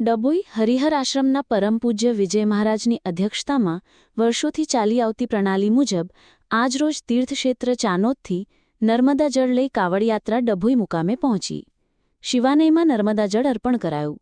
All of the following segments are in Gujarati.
ડભોઈ હરિહર આશ્રમના પરમ પૂજ્ય વિજય મહારાજની અધ્યક્ષતામાં વર્ષોથી ચાલી આવતી પ્રણાલી મુજબ આજરોજ તીર્થક્ષેત્ર ચાનોદથી નર્મદા જળ લઈ કાવડયાત્રા ડભોઈ મુકામે પહોંચી. શિવાનયમાં નર્મદા જળ અર્પણ કરાયું.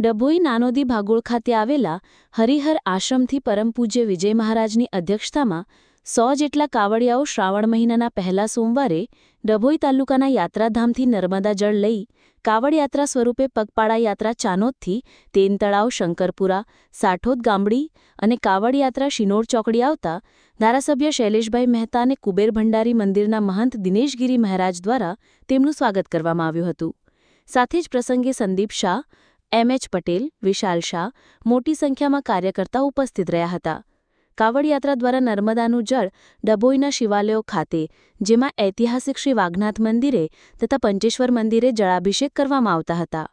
ડભોઈ નાનોદી ભાગોળ ખાતે આવેલા હરિહર આશ્રમથી પરમ પૂજ્ય વિજય મહારાજની અધ્યક્ષતામાં સો જેટલા કાવડિયાઓ શ્રાવણ મહિનાના પહેલા સોમવારે ડભોઈ તાલુકાના યાત્રાધામથી નર્મદા જળ લઈ કાવડ યાત્રા સ્વરૂપે પગપાળા યાત્રા ચાનોદથી તેન તળાવ શંકરપુરા, સાઠોદ ગામડી અને કાવડ યાત્રા શિનોર ચોકડી આવતા ધારાસભ્ય શૈલેષભાઈ મહેતા અને કુબેર ભંડારી મંદિરના મહંત દિનેશગીરી મહારાજ દ્વારા તેમનું સ્વાગત કરવામાં આવ્યું હતું. સાથે જ પ્રસંગે સંદીપ શાહ, એમ એચ પટેલ, વિશાલ શાહ મોટી સંખ્યામાં કાર્યકર્તા ઉપસ્થિત રહ્યા હતા. કાવડ યાત્રા દ્વારા નર્મદાનું જળ ડભોઈના શિવાલયો ખાતે, જેમાં ઐતિહાસિક શ્રી વાઘનાથ મંદિરે તથા પંચેશ્વર મંદિરે જળાભિષેક કરવામાં આવતા હતા.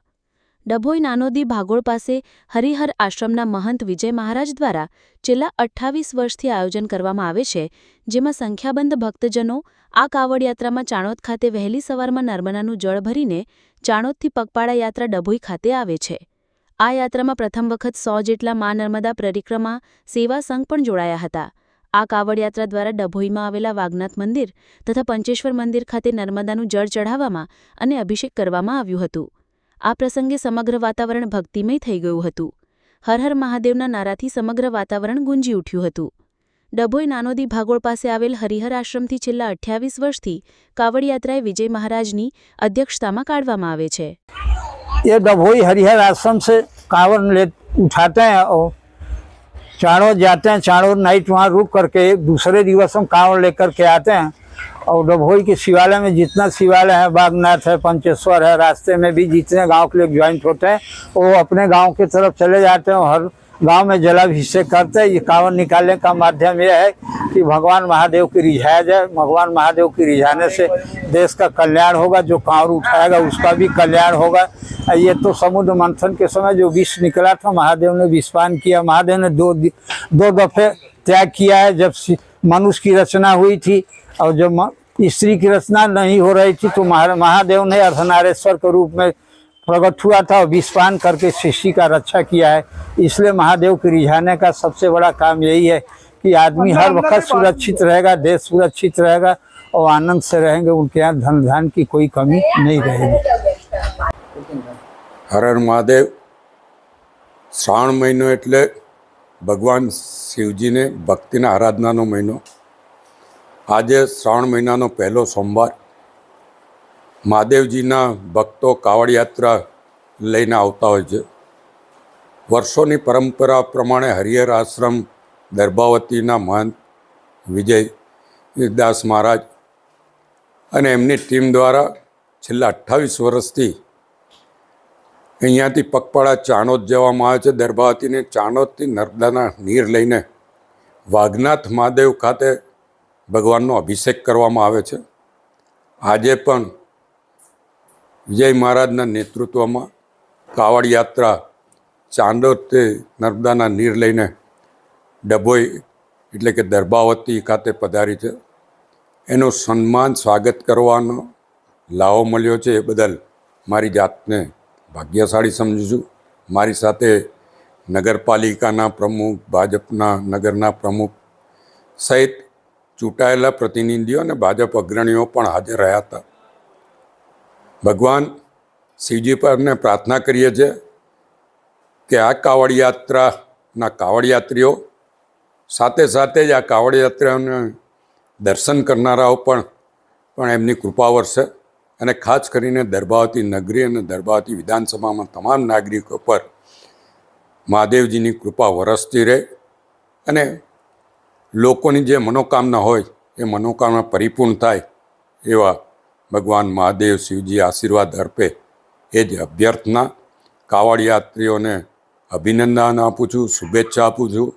ડભોઈ નાનોદી ભાગોળ પાસે હરિહર આશ્રમના મહંત વિજય મહારાજ દ્વારા છેલ્લા અઠ્ઠાવીસ વર્ષથી આયોજન કરવામાં આવે છે, જેમાં સંખ્યાબંધ ભક્તજનો આ કાવડ યાત્રામાં ચાણોદ ખાતે વહેલી સવારમાં નર્મદાનું જળ ભરીને ચાણોદથી પગપાળા યાત્રા ડભોઈ ખાતે આવે છે. આ યાત્રામાં પ્રથમ વખત સો જેટલા મા નર્મદા પરિક્રમા, સેવા સંઘ પણ જોડાયા હતા. આ કાવડયાત્રા દ્વારા ડભોઈમાં આવેલા વાગનાથ મંદિર તથા પંચેશ્વર મંદિર ખાતે નર્મદાનું જળ ચઢાવવામાં અને અભિષેક કરવામાં આવ્યું હતું. આ પ્રસંગે સમગ્ર વાતાવરણ ભક્તિમય થઈ ગયું હતું. હર હર મહાદેવના નારાથી સમગ્ર વાતાવરણ ગુંજી ઉઠ્યું હતું. ડભોઈ નાનોદી ભાગોળ પાસે આવેલ હરિહર આશ્રમથી છેલ્લા અઠ્યાવીસ વર્ષથી કાવડયાત્રાએ વિજય મહારાજની અધ્યક્ષતામાં કાઢવામાં આવે છે. ये डभोई हरिहर आश्रम से कांवर ले उठाते हैं और चारों जाते हैं, चारों नाइट वहाँ रुक करके दूसरे दिवस हम कांवर लेकर के आते हैं। और डभोई के शिवालय में जितना शिवालय है, बागनाथ है, पंचेश्वर है, रास्ते में भी जितने गाँव के लोग ज्वाइंट होते हैं, वो अपने गाँव की तरफ़ चले जाते हैं और हर गाँव में जलाभिषेक करते हैं। ये कांवर निकालने का माध्यम यह है कि भगवान महादेव की रिझाया जाए भगवान महादेव की रिझाने से देश का कल्याण होगा। जो कांवर उठाएगा, उसका भी कल्याण होगा। ये तो समुद्र मंथन के समय जो विष निकला था, महादेव ने विस्पान किया। महादेव ने दो दो दफे त्याग किया है। जब मनुष्य की रचना हुई थी और जब स्त्री की रचना नहीं हो रही थी तो महा- महादेव ने अर्धनारेश्वर के रूप में प्रकट हुआ था और विस्पान करके सृष्टि का रक्षा किया है इसलिए महादेव के रिझाने का सबसे बड़ा काम यही है कि आदमी हर वक्त सुरक्षित रहेगा देश सुरक्षित रहेगा और आनंद से रहेंगे उनके यहाँ धन धान की कोई कमी नहीं रहेगी હર હર મહાદેવ શ્રાવણ મહિનો એટલે ભગવાન શિવજીને ભક્તિના આરાધનાનો મહિનો આજે શ્રાવણ મહિનાનો પહેલો સોમવાર મહાદેવજીના ભક્તો કાવડ યાત્રા લઈને આવતા હોય છે. વર્ષોની પરંપરા પ્રમાણે હરિહર આશ્રમ દર્ભાવતીના મહંત વિજય દાસ મહારાજ અને એમની ટીમ દ્વારા છેલ્લા અઠ્ઠાવીસ વર્ષથી અહીંયાથી પગપાળા ચાણોદ જવામાં આવે છે. દર્ભાવતીને ચાણોદથી નર્મદાના નીર લઈને વાઘનાથ મહાદેવ ખાતે ભગવાનનો અભિષેક કરવામાં આવે છે. આજે પણ વિજય મહારાજના નેતૃત્વમાં કાવડ યાત્રા ચાંદોદથી નર્મદાના નીર લઈને ડભોઈ એટલે કે દરબાવતી ખાતે પધારી છે. એનું સન્માન, સ્વાગત કરવાનો લાવો મળ્યો છે એ બદલ મારી જાતને ભાગ્યશાળી સમજું છું. મારી સાથે નગરપાલિકાના પ્રમુખ, ભાજપના નગરના પ્રમુખ સહિત ચૂંટાયેલા પ્રતિનિધિઓ અને ભાજપ અગ્રણીઓ પણ હાજર રહ્યા હતા. ભગવાન શિવજી પરને પ્રાર્થના કરીએ છીએ કે આ કાવડ યાત્રાના કાવડ સાથે સાથે જ આ કાવડ યાત્રાઓને દર્શન કરનારાઓ પણ પણ એમની કૃપા વરસે અને ખાસ કરીને દરબાવતી નગરી અને દરબાવતી વિધાનસભામાં તમામ નાગરિકો પર મહાદેવજીની કૃપા વરસતી રહે અને લોકોની જે મનોકામના હોય એ મનોકામના પરિપૂર્ણ થાય એવા ભગવાન મહાદેવ શિવજી આશીર્વાદ અર્પે એ જ અભ્યર્થના કાવડ યાત્રીઓને અભિનંદન આપું છું, શુભેચ્છા આપું છું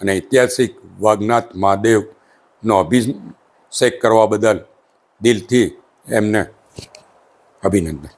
અને ઐતિહાસિક વાઘનાથ મહાદેવનો અભિષેક કરવા બદલ દિલથી એમને અભિનંદન.